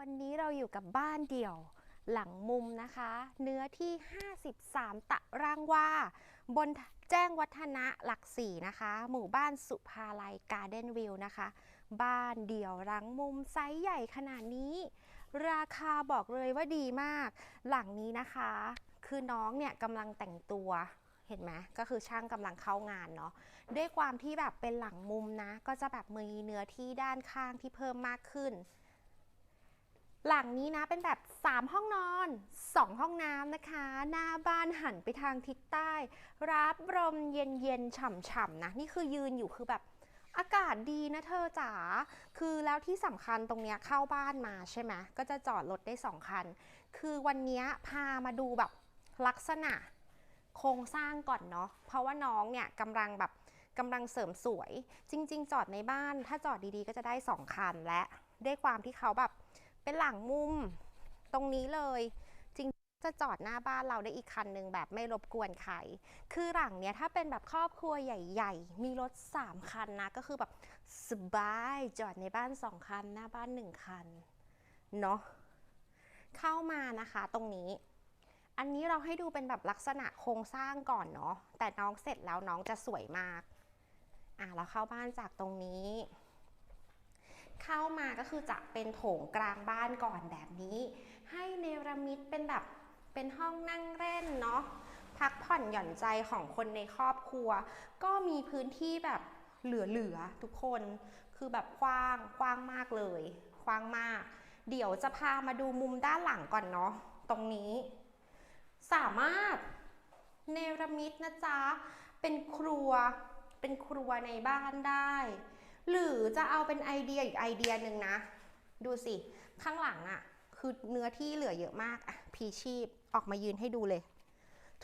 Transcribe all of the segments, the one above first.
วันนี้เราอยู่กับบ้านเดี่ยวหลังมุมนะคะ เนื้อที่ 53ตารางวาบนแจ้งวัฒนะหลักสี่นะคะ หมู่บ้านสุภาลัยการ์เด้นวิวนะคะ บ้านเดี่ยวหลังมุมไซส์ใหญ่ขนาดนี้ ราคาบอกเลยว่าดีมาก หลังนี้นะคะ คือน้องเนี่ยกำลังแต่งตัวเห็นไหมก็คือช่างกำลังเข้างานเนาะด้วยความที่แบบเป็นหลังมุมนะ ก็จะแบบมีเนื้อที่ด้านข้างที่เพิ่มมากขึ้น หลังนี้นะเป็นแบบ 3 ห้องนอน 2 ห้องน้ำนะคะ หน้าบ้านหันไปทางทิศใต้ รับลมเย็นๆ ฉ่ำๆนะ นี่คือยืนอยู่คือแบบอากาศดีนะเธอจ๋า คือแล้วที่สำคัญตรงเนี้ยเข้าบ้านมาใช่ไหม ก็จะจอดรถได้2คัน คือวันนี้พามาดูแบบลักษณะโครงสร้างก่อนเนาะ เพราะว่าน้องเนี่ยกำลังแบบกำลังเสริมสวย จริง ๆ จอดในบ้าน ถ้าจอดดีๆ ก็จะได้2คันและด้วยความที่เขาแบบ เป็นหลังมุมตรงนี้เลย จริงจะจอดหน้าบ้านเราได้อีกคันหนึ่งแบบไม่รบกวนใคร คือหลังเนี้ยถ้าเป็นแบบครอบครัวใหญ่ ๆ มีรถ 3 คันนะ ก็คือแบบสบายจอดในบ้าน 2 คัน หน้าบ้าน 1 คัน เนาะเข้ามานะคะตรงนี้ อันนี้เราให้ดูเป็นแบบลักษณะโครงสร้างก่อนเนาะแต่น้องเสร็จแล้วน้องจะสวยมาก อะเราเข้าบ้านจากตรงนี้ เข้ามาก็คือจะเป็นโถงกลางบ้านก่อนแบบนี้ ให้เนรมิตเป็นแบบเป็นห้องนั่งเล่นเนาะพักผ่อนหย่อนใจของคนในครอบครัว ก็มีพื้นที่แบบเหลือๆทุกคน คือแบบกว้างกว้างมากเลยกว้างมาก เดี๋ยวจะพามาดูมุมด้านหลังก่อนเนาะตรงนี้ สามารถเนรมิตนะจ๊ะเป็นครัวเป็นครัวในบ้านได้ หรือจะเอาเป็นไอเดียอีกไอเดียหนึ่งนะ ดูสิ ข้างหลังอะ่ะ คือเนื้อที่เหลือเยอะมากอะพีชีพออกมายืนให้ดูเลย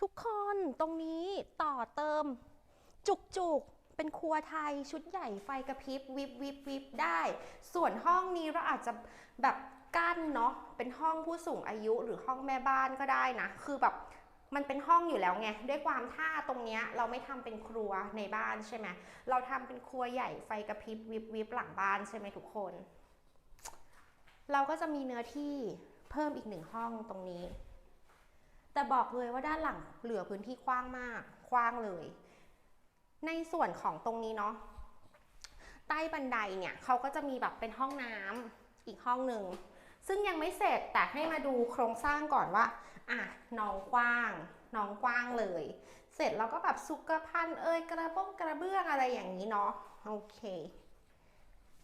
ทุกคนตรงนี้ต่อเติม จุกจุกเป็นครัวไทยชุดใหญ่ไฟกระพริบวิบวิบวิบได้ ส่วนห้องนี้เราอาจจะแบบกั้นเนาะเป็นห้องผู้สูงอายุหรือห้องแม่บ้านก็ได้นะ คือแบบ มันเป็นห้องอยู่แล้วไงด้วยความท่าตรงเนี้ยเราไม่ทำเป็นครัวในบ้านใช่ไหมเราทำเป็นครัวใหญ่ไฟกระพริบวิบวิบหลังบ้านใช่ไหมทุกคน เราก็จะมีเนื้อที่เพิ่มอีกหนึ่งห้องตรงนี้ แต่บอกเลยว่าด้านหลังเหลือพื้นที่กว้างมากกว้างเลย ในส่วนของตรงนี้เนาะใต้บันไดเนี่ยเขาก็จะมีแบบเป็นห้องน้ำอีกห้องหนึ่ง ซึ่งยังไม่เสร็จแต่ให้มาดูโครงสร้างก่อนว่าอะน้องกว้างน้องกว้างเลย เสร็จแล้วก็แบบสุกพันเอ้ยกระบ้งกระเบื้องอะไรอย่างนี้เนาะโอเค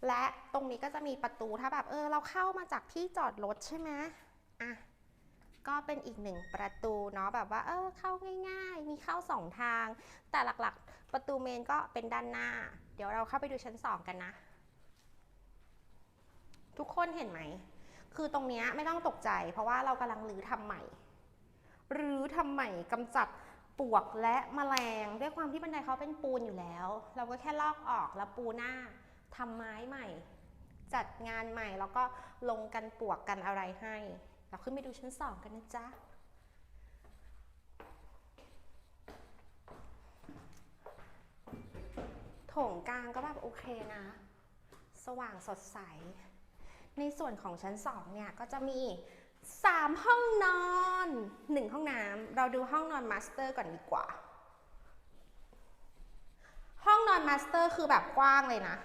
และตรงนี้ก็จะมีประตูถ้าแบบเออเราเข้ามาจากที่จอดรถใช่ไหมอะก็เป็นอีกหนึ่งประตูเนาะแบบว่าเออเข้าง่าย ๆ มีเข้าสองทาง แต่หลักๆ ประตูเมนก็เป็นด้านหน้า เดี๋ยวเราเข้าไปดูชั้นสองกันนะ ทุกคนเห็นไหม คือตรงนี้ไม่ต้องตกใจ เพราะว่าเรากำลังรื้อทำใหม่รื้อทำใหม่กำจัดปวกและแมลง ด้วยความที่บันไดเขาเป็นปูนอยู่แล้ว เราก็แค่ลอกออกแล้วปูหน้าทำไม้ใหม่ จัดงานใหม่แล้วก็ลงกันปวกกันอะไรให้ เราขึ้นไปดูชั้นสองกันนะจ๊ะโถงกลางก็แบบโอเคนะ สว่างสดใส ในส่วนของชั้น2เนี่ยก็จะมี 3 ห้องนอน 1 ห้องน้ำเราดูห้องนอนมาสเตอร์ก่อนดีกว่า ห้องนอนมาสเตอร์คือแบบกว้างเลยนะ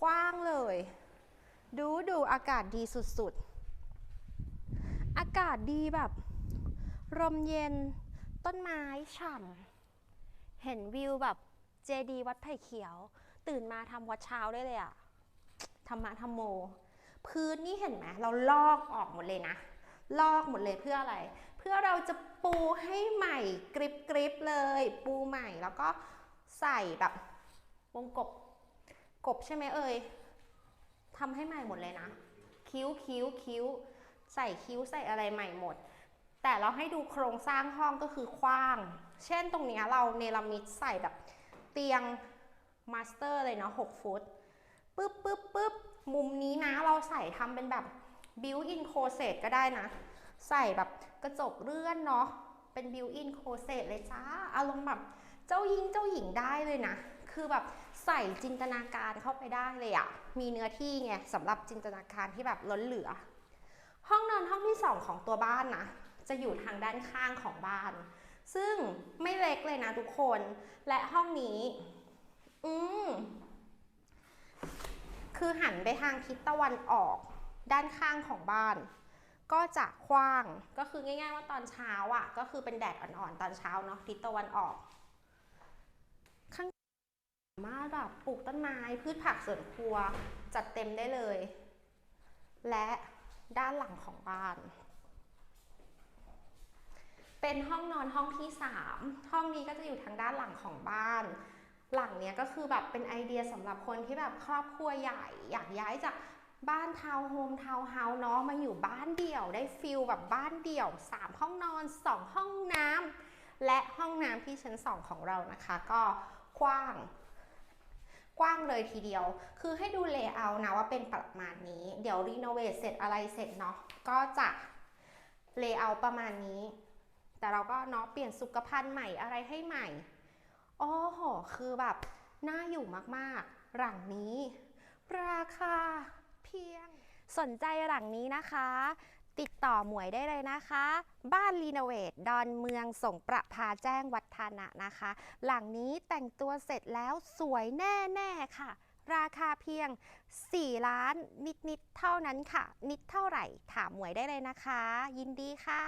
กว้างเลย ดูดูอากาศดีสุดๆ อากาศดีแบบลมเย็นต้นไม้ฉ่ำเห็นวิวแบบเจดีวัดไผ่เขียว ตื่นมาทำวัดเช้าได้เลยอะธรรมะธรรมโม พื้นนี่เห็นไหมเราลอกออกหมดเลยนะ ลอกหมดเลยเพื่ออะไร เพื่อเราจะปูให้ใหม่กริบกริบเลย ปูใหม่แล้วก็ใส่แบบวงกบ กบใช่ไหมเอ่ยทำให้ใหม่หมดเลยนะ คิ้วคิ้วคิ้ว ใส่คิ้วใส่อะไรใหม่หมด แต่เราให้ดูโครงสร้างห้องก็คือกว้าง เช่นตรงนี้เราเนรมิตใส่แบบเตียงมาสเตอร์เลยเนาะ6ฟุตปึ๊บปึ๊บ มุมนี้นะเราใส่ทำเป็นแบบ built in closet ก็ได้นะ ใส่แบบกระจกเลื่อนเนาะเป็น built in closet เลยจ้าอารมณ์แบบเจ้าหญิงเจ้าหญิงได้เลยนะ คือแบบใส่จินตนาการเข้าไปได้เลยอะมีเนื้อที่ไงสำหรับจินตนาการที่แบบล้นเหลือ ห้องนอนห้องที่สองของตัวบ้านนะจะอยู่ทางด้านข้างของบ้าน ซึ่งไม่เล็กเลยนะทุกคน และห้องนี้ อืม คือหันไปทางทิศตะวันออกด้านข้างของบ้าน ก็จะกว้างก็คือง่าย ๆ ว่าตอนเช้าอะ ก็คือเป็นแดดอ่อนๆตอนเช้าเนาะทิศตะวันออก ข้างสามารถแบบปลูกต้นไม้พืชผักสวนครัวจัดเต็มได้เลย และด้านหลังของบ้าน เป็นห้องนอนห้องที่ 3 ห้องนี้ก็จะอยู่ทางด้านหลังของบ้าน หลังเนี้ยก็คือแบบเป็นไอเดียสำหรับคนที่แบบครอบครัวใหญ่อยากย้ายจากบ้านทาวน์โฮมทาวน์เฮาส์เนาะมาอยู่บ้านเดี่ยวได้ฟิลแบบบ้านเดี่ยว 3 ห้องนอน 2 ห้องน้ำและห้องน้ำที่ชั้น 2 ของเรานะคะ ก็กว้างกว้างเลยทีเดียว คือให้ดูเลเยอร์นะว่าเป็นประมาณนี้ เดี๋ยวรีโนเวทเสร็จอะไรเสร็จเนาะก็จะเลเยอร์ประมาณนี้ แต่เราก็เนาะเปลี่ยนสุขภัณฑ์ใหม่อะไรให้ใหม่ โอ้โหคือแบบน่าอยู่มากๆ หลังนี้ ราคาเพียง สนใจหลังนี้นะคะ ติดต่อหมวยได้เลยนะคะ บ้านรีโนเวทดอนเมืองสงประพาแจ้งวัฒนะนะคะ หลังนี้แต่งตัวเสร็จแล้วสวยแน่ๆค่ะ ราคาเพียง 4 ล้านนิดๆเท่านั้นค่ะ นิดเท่าไหร่ถามหมวยได้เลยนะคะ ยินดีค่ะ